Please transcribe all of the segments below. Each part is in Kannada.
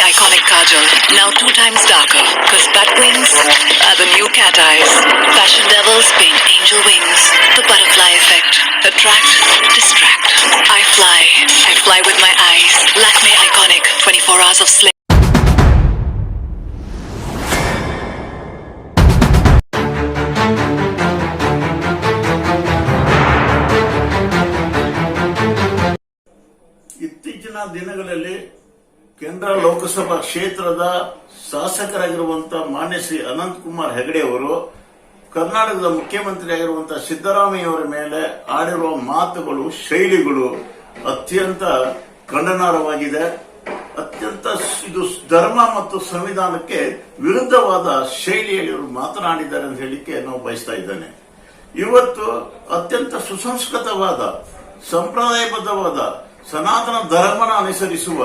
iconic kajal, now two times darker. Cause bat wings are the new cat eyes. Fashion devils paint angel wings. The butterfly effect. Attract, distract. I fly. I fly with my eyes. Lakme iconic. 24 hours of slay. ಇತ್ತೀಚಿನ ದಿನಗಳಲ್ಲಿ ಕೇಂದ್ರ ಲೋಕಸಭಾ ಕ್ಷೇತ್ರದ ಶಾಸಕರಾಗಿರುವಂತಹ ಮಾನ್ಯ ಶ್ರೀ ಅನಂತ್ ಕುಮಾರ್ ಹೆಗಡೆ ಅವರು, ಕರ್ನಾಟಕದ ಮುಖ್ಯಮಂತ್ರಿಯಾಗಿರುವಂತಹ ಸಿದ್ದರಾಮಯ್ಯ ಅವರ ಮೇಲೆ ಆಡಿರುವ ಮಾತುಗಳು, ಶೈಲಿಗಳು ಅತ್ಯಂತ ಖಂಡನಾರ್ಹವಾಗಿದೆ ಅತ್ಯಂತ ಇದು ಧರ್ಮ ಮತ್ತು ಸಂವಿಧಾನಕ್ಕೆ ವಿರುದ್ಧವಾದ ಶೈಲಿಯಲ್ಲಿ ಇವರು ಮಾತನಾಡಿದ್ದಾರೆ ಅಂತ ಹೇಳಿಕೆ ನಾವು ಬಯಸ್ತಾ ಇದ್ದೇನೆ. ಇವತ್ತು ಅತ್ಯಂತ ಸುಸಂಸ್ಕೃತವಾದ, ಸಂಪ್ರದಾಯಬದ್ಧವಾದ ಸನಾತನ ಧರ್ಮನ ಅನುಸರಿಸುವ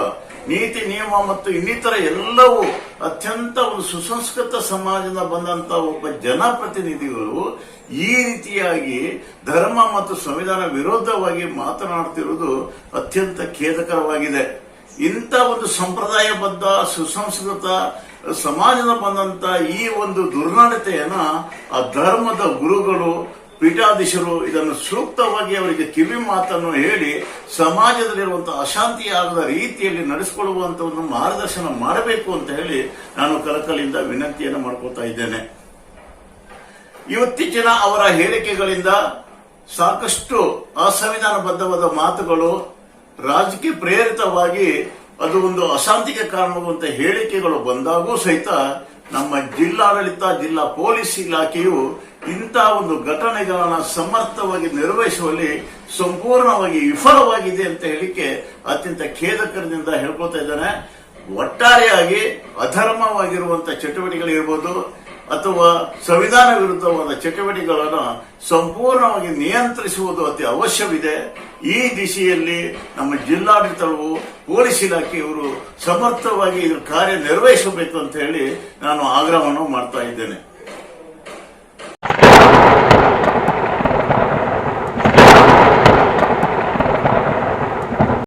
ನೀತಿ, ನಿಯಮ ಮತ್ತು ಇನ್ನಿತರ ಎಲ್ಲವೂ ಅತ್ಯಂತ ಒಂದು ಸುಸಂಸ್ಕೃತ ಸಮಾಜದಿಂದ ಬಂದಂತ ಒಬ್ಬ ಜನಪ್ರತಿನಿಧಿಗಳು ಈ ರೀತಿಯಾಗಿ ಧರ್ಮ ಮತ್ತು ಸಂವಿಧಾನ ವಿರೋಧವಾಗಿ ಮಾತನಾಡುತ್ತಿರುವುದು ಅತ್ಯಂತ ಖೇದಕರವಾಗಿದೆ. ಇಂಥ ಒಂದು ಸಂಪ್ರದಾಯಬದ್ಧ, ಸುಸಂಸ್ಕೃತ ಸಮಾಜದ ಬಂದಂತ ಈ ಒಂದು ದುರ್ನಡತೆಯನ್ನ ಆ ಧರ್ಮದ ಗುರುಗಳು ಪೀಠಾಧೀಶರು ಇದನ್ನು ಸೂಕ್ತವಾಗಿ ಅವರಿಗೆ ಕಿವಿ ಮಾತನ್ನು ಹೇಳಿ ಸಮಾಜದಲ್ಲಿರುವಂತಹ ಅಶಾಂತಿ ಆಗದ ರೀತಿಯಲ್ಲಿ ನಡೆಸಿಕೊಳ್ಳುವಂತ ಒಂದು ಮಾರ್ಗದರ್ಶನ ಮಾಡಬೇಕು ಅಂತ ಹೇಳಿ ನಾನು ಕಲಕಲಿಂದ ವಿನಂತಿಯನ್ನು ಮಾಡ್ಕೋತಾ ಇದ್ದೇನೆ. ಇವತ್ತೀಚಿನ ಅವರ ಹೇಳಿಕೆಗಳಿಂದ ಸಾಕಷ್ಟು ಅಸಂವಿಧಾನಬದ್ಧವಾದ ಮಾತುಗಳು ರಾಜಕೀಯ ಪ್ರೇರಿತವಾಗಿ ಅದು ಒಂದು ಅಶಾಂತಿಗೆ ಕಾರಣವಾಗುವಂತ ಹೇಳಿಕೆಗಳು ಬಂದಾಗೂ ಸಹಿತ ನಮ್ಮ ಜಿಲ್ಲಾಡಳಿತ, ಜಿಲ್ಲಾ ಪೊಲೀಸ್ ಇಲಾಖೆಯು ಇಂತಹ ಒಂದು ಘಟನೆಗಳನ್ನ ಸಮರ್ಥವಾಗಿ ನಿರ್ವಹಿಸುವಲ್ಲಿ ಸಂಪೂರ್ಣವಾಗಿ ವಿಫಲವಾಗಿದೆ ಅಂತ ಹೇಳಿಕೆ ಅತ್ಯಂತ ಖೇದಕರದಿಂದ ಹೇಳ್ಕೊತಾ ಇದ್ದಾನೆ. ಒಟ್ಟಾರೆಯಾಗಿ ಅಧರ್ಮವಾಗಿರುವಂತಹ ಚಟುವಟಿಕೆಗಳಿರ್ಬೋದು ಅಥವಾ ಸಂವಿಧಾನ ವಿರುದ್ಧವಾದ ಚಟುವಟಿಕೆಗಳನ್ನು ಸಂಪೂರ್ಣವಾಗಿ ನಿಯಂತ್ರಿಸುವುದು ಅತಿ ಅವಶ್ಯವಿದೆ. ಈ ದಿಶೆಯಲ್ಲಿ ನಮ್ಮ ಜಿಲ್ಲಾಡಳಿತವು, ಪೊಲೀಸ್ ಇಲಾಖೆಯವರು ಸಮರ್ಥವಾಗಿ ಇದ್ರ ಕಾರ್ಯ ನಿರ್ವಹಿಸಬೇಕು ಅಂತ ಹೇಳಿ ನಾನು ಆಗ್ರಹವನ್ನು ಮಾಡ್ತಾ ಇದ್ದೇನೆ.